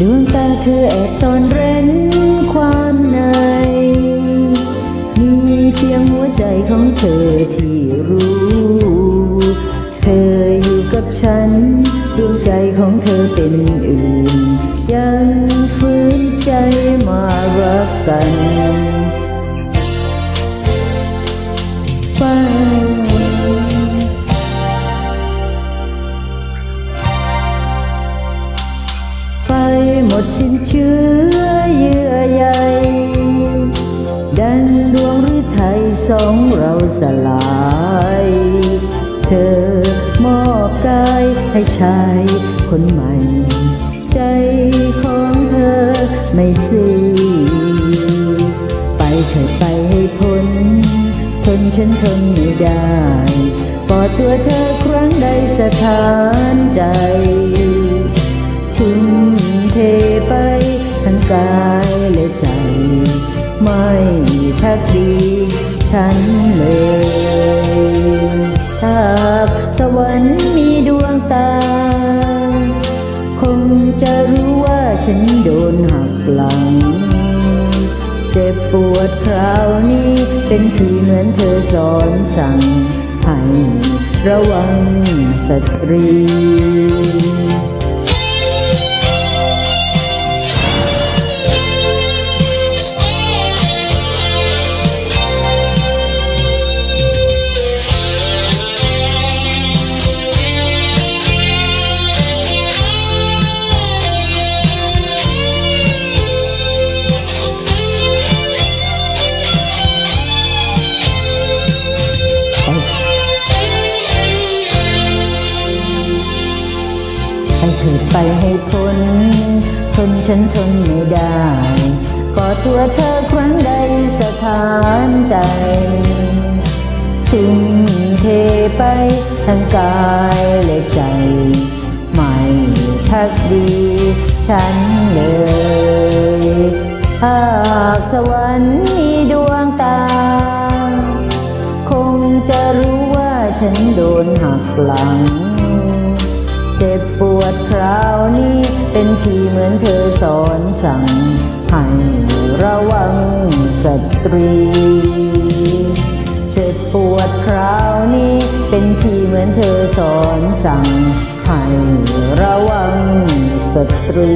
ดวงตาเธอแอบซ่อนเร้นความใน มีเพียงหัวใจของเธอที่รู้ เธออยู่กับฉัน ดวงใจของเธอเป็นอื่น ยังฝืนใจมารักกันไป ดสิ้นเชื้อเยื่อใยดังดวงฤทัยสองเราสลาย เธอมอบกายให้ชายคนใหม่ ใจของเธอไม่ซื่อไปเถิดไปให้พ้นทนฉันทนไม่ได้กอดตัวเธอครั้งใดสถานใจ ไม่พักดี ฉันเลยถ้าสวรรค์มีดวงตา คงจะรู้ว่าฉันโดนหักหลัง เจ็บปวดคราวนี้เป็นที่เหมือนเธอสอนสั่งให้ระวังสตรี ไปให้พ้นทนฉันทนไม่ได้ก่อตัวเธอครั้งใดสถานใจทุ่มเทไปทั้งกายและใจ ไม่พักดี ฉันเลยหากสวรรค์มีดวงตา คงจะรู้ว่าฉันโดนหักหลัง เป็นที่เหมือนเธอสอนสั่ง ให้ระวังสตรี เจ็บปวดคราวนี้ เป็นที่เหมือนเธอสอนสั่ง ให้ระวังสตรี